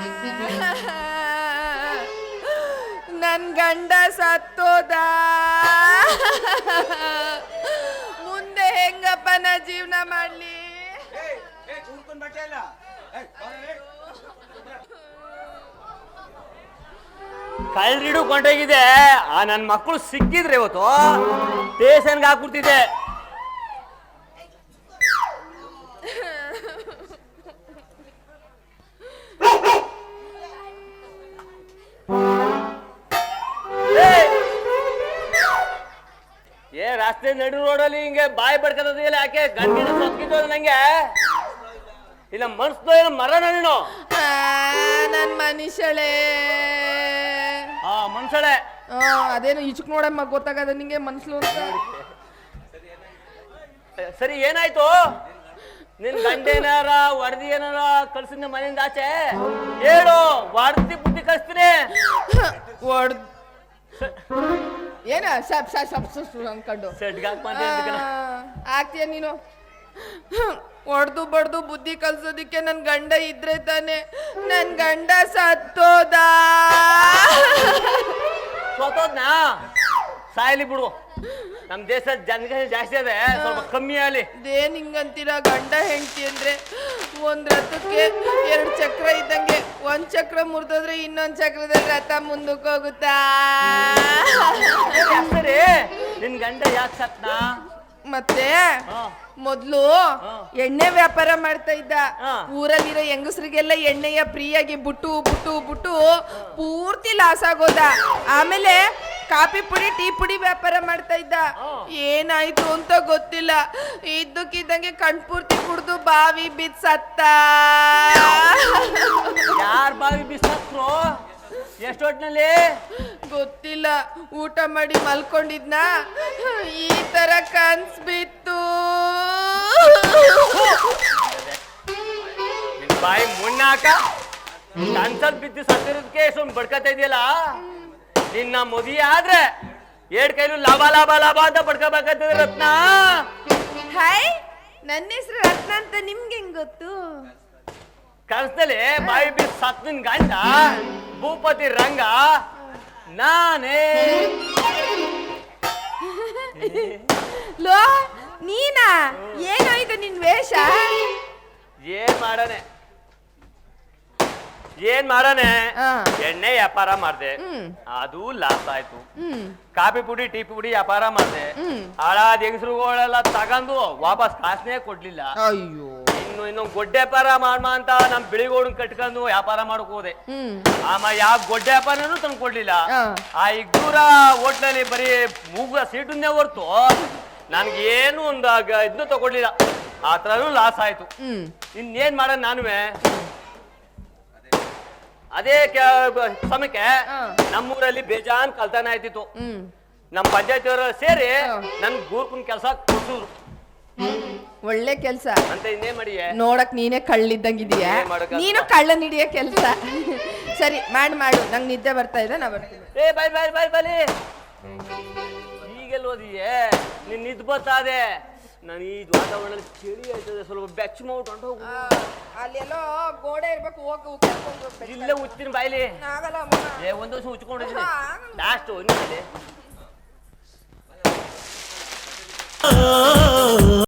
ನನ್ ಗಂಡ ಸತ್ತೋದ. ಮುಂದೆ ಹೆಂಗಪ್ಪ ನಾ ಜೀವನ ಮಾಡ್ಲಿ? ಕಳ್ರಿಡು ಕೊಂಡೋಗಿದೆ. ಆ ನನ್ನ ಮಕ್ಕಳು ಸಿಕ್ಕಿದ್ರೆ ಇವತ್ತು ಸ್ಟೇಷನ್ಗೆ ಹಾಕ್ಬಿಡ್ತಿದ್ದೆ. ರಸ್ತೆ ನಡು ರೋಡಲ್ಲಿ ಹಿಂಗೆ ಬಾಯಿ ಬಡ್ಕದಿಲ್ಲ ಯಾಕೆ ಗಂಡಿನ ಸೊಕ್ಕಿದ್ದು ನಂಗೆ? ಇಲ್ಲ ಮನ್ಸ್ದು ಏನು ಮರ ನೀನು. ನನ್ ಮನುಷ್ಯಳೆ. ಆ ಮನ್ಸಳೆ. ಆ, ಅದೇನು ಈಚಕ್ ನೋಡಮ್ಮ ಗೊತ್ತಾಗದ ನಿಂಗೆ ಮನ್ಸ್ಲು ಅಂತ. ಸರಿ ಏನಾಯ್ತು? ನಿನ್ ಗಂಡ ಏನಾರ ವರದಿ ಏನಾರ ಕಳ್ಸಿದ್ನ ಮನೆಯಿಂದ ಆಚೆ? ಹೇಳು ವರದಿ ಬುದ್ಧಿ ಕಳಿಸ್ತೀನಿ. ಹೊಡ್ ಏನ? ಸಪ್ ಸಪ್ ಸಪ್ ಸಪ್ ಅನ್ಕೊಂಡು. ಆಗ್ತೀಯ ನೀನು. ಹೊಡೆದು ಬಡ್ದು ಬುದ್ಧಿ ಕಲ್ಸೋದಿಕ್ಕೆ ನನ್ ಗಂಡ ಇದ್ರೆ ತಾನೆ. ನನ್ ಗಂಡ ಸತ್ತೋದ? ಸಾಯ್ಲಿ ಬಿಡು. ನಮ್ ದೇಶದ ಜನಸಂಖ್ಯೆ ಜಾಸ್ತಿ ಅದೆ ಸ್ವಲ್ಪ ಕಮ್ಮಿ ಆಗಲಿ. ಇದೇನ್ ಹಿಂಗಂತೀರ ಗಂಡ ಹೆಂಡತಿ ಅಂದ್ರೆ? ಒಂದ್ ರಥಕ್ಕೆ ಎರಡು ಚಕ್ರ ಇದ್ದಂಗೆ ಒಂದ್ ಚಕ್ರ ಮುರಿದ್ರೆ ಇನ್ನೊಂದ್ ಚಕ್ರದಲ್ಲಿ ರಥ ಮುಂದಕ್ಕೆ ಹೋಗುತ್ತಾ? ಸರಿ ನಿನ್ ಗಂಡ ಯಾಕೆ ಸತ್ನ? ಮತ್ತೆ ಹಾ. ಮೊದ್ಲು ಎಣ್ಣೆ ವ್ಯಾಪಾರ ಮಾಡ್ತಾ ಇದ್ದ. ಹಾ. ಊರಲ್ಲಿರೋ ಹೆಂಗಸರಿಗೆಲ್ಲ ಎಣ್ಣೆಯ ಫ್ರೀಯಾಗಿ ಬುಟ್ಟು ಬುಟ್ಟು ಬುಟ್ಟು ಪೂರ್ತಿ ಲಾಸ್ ಆಗೋದ. ಆಮೇಲೆ ಕಾಫಿ ಪುಡಿ ಟೀ ಪುಡಿ ವ್ಯಾಪಾರ ಮಾಡ್ತಾ ಇದ್ದ. ಏನಾಯ್ತು ಅಂತ ಗೊತ್ತಿಲ್ಲ. ಇದ್ದಕ್ಕಿದ್ದಂಗೆ ಕಣ್ಪೂರ್ತಿ ಕುಡ್ದು ಬಾವಿ ಬಿದ್ ಸತ್ತ. ಯಾರ್ ಬಾವಿ ಬಿಸತ್ರು ಎಷ್ಟು ಗೊತ್ತಿಲ್ಲ. ಊಟ ಮಾಡಿ ಮಲ್ಕೊಂಡಿದ್ನ. ಈ ತರ ಕನ್ಸ್ ಬಿತ್ತು. ಬಾಯಿ ಮುನ್ನಾಕ ಕನ್ಸಲ್ ಬಿದ್ದು ಸತ್ತಿರೋದಕ್ಕೆ ಸುಮ್ ಬಡ್ಕತಾ ಇದೆಯಲ್ಲ? ನಿನ್ನ ಮದುವೆ ಆದ್ರೆ ಎರಡ್ ಕೈಲು ಲಾಭ ಲಾಭ ಲಾಭ ಅಂತ ಪಡ್ಕೋಬೇಕಂತ ರತ್ನ. ಹಾಯ್ ನನ್ನ ಹೆಸರು ರತ್ನ ಅಂತ ನಿಮ್ಗೆ ಹೆಂಗ್ ಗೊತ್ತು? ಕನಸದಲ್ಲಿ ಬಾಯಿ ಬಿದ್ದು ಸತ್ ನಿನ್ ಗಂಡ ಭೂಪತಿ ರಂಗ ನಾನೇ. ಲೋ ನೀನಾ? ಏನಾಯ್ತು ನಿನ್ ವೇಷ? ಏನ್ ಮಾಡನೆ? ಏನ್ ಮಾಡನೆ. ಎಣ್ಣೆ ವ್ಯಾಪಾರ ಮಾಡ್ದೆ. ಹ್ಮ್. ಅದು ಲಾಸ್ ಆಯ್ತು. ಹ್ಮ್. ಕಾಫಿ ಪುಡಿ ಟೀ ಪುಡಿ ವ್ಯಾಪಾರ ಮಾಡ್ದೆ. ಹ್ಮ್. ಹಾಳಾದ ಹೆಂಗಸರುಗಳೆಲ್ಲ ತಗೊಂಡು ವಾಪಸ್ ಕಾಸನೇ ಕೊಡ್ಲಿಲ್ಲ. ಅಯ್ಯೋ. ಇನ್ನು ಇನ್ನು ಗೊಡ್ಡೆ ವ್ಯಾಪಾರ ಮಾಡ್ಮ ಅಂತ ನಮ್ ಬಿಳಿಗೋಡನ್ ಕಟ್ಕೊಂಡು ವ್ಯಾಪಾರ ಮಾಡಕ್ ಹೋದೆ. ಹ್ಮ್. ಆಮ ಯಾವ ಗೊಡ್ಡೆ ವ್ಯಾಪಾರನೂ ತಂದು ಕೊಡ್ಲಿಲ್ಲ. ಆ. ಆ ಇಗ್ದೂರ ಹೋಟ್ಲಲ್ಲಿ ಬರೀ ಮೂಗ ಸೀಟನ್ನೇ ಹೊರ್ತು ನನ್ಗೆ ಏನು ಒಂದು ಇದನ್ನು ತಗೊಡ್ಲಿಲ್ಲ. ಆ ಥರನೂ ಲಾಸ್ ಆಯ್ತು. ಹ್ಮ್. ಇನ್ನೇನ್ ಮಾಡೋಣ ನಾನುವೆ? ಅದೇ ಸಮಯಕ್ಕೆ. ನಮ್ಮೂರಲ್ಲಿ ಬೇಜಾನ್ ಕಲ್ತಾನ ಆಯ್ತಿತ್ತು. ನಮ್ಮ ಪಂಚಾಯತಿಯವರು ಸೇರಿ. ನನ್ ಗೂರ್ಕುನ್ ಕೆಲಸ ಕೊಡ್ಸಿದ್ರು. ಒಳ್ಳೆ ಕೆಲ್ಸ. ಅಂತ ಇನ್ನೇ ಮಾಡಿ ನೋಡಕ್ ನೀನೇ ಕಳ್ಳಿದ್ದಂಗಿದೀಯ. ನೀನು ಕಳ್ಳ ಹಿಡಿಯೋ ಕೆಲ್ಸ. ಸರಿ ಮಾಡು ಮಾಡು. ನಂಗೆ ನಿದ್ದೆ ಬರ್ತಾ ಇದೆ ನಾ ಬರ್ತೀನಿ ಏ ಬಾಯ್ ಬಾಯ್ ಬಾಯ್ ಬಲಿ. ಈಗೆಲ್ಲ ಓದಿಯೇ? ನಿನ್ ನಿದ್ ಬತ್ತಾದೆ ನಾನು ಈ ವಾತಾವರಣ ಚಳಿ ಆಯ್ತದೆ ಸ್ವಲ್ಪ ಬೆಚ್ಚ ಮಾಡ್ಬಿಟ್ಟು ಹೋಗ. ಅಲ್ಲೆಲ್ಲೋ ಗೋಡೆ ಇರ್ಬೇಕು ಹೋಗು ಇಲ್ಲೇ ಉತ್ತಿನ ಬಾಯ್ಲಿ. ಆಗಲ್ಲ ಏ ಒಂದು ವರ್ಷ ಉಚ್ಕೊಂಡಿದ್ದೀನಿ. ಲಾಸ್ಟ್ ನಿಮ್ಮಲ್ಲಿ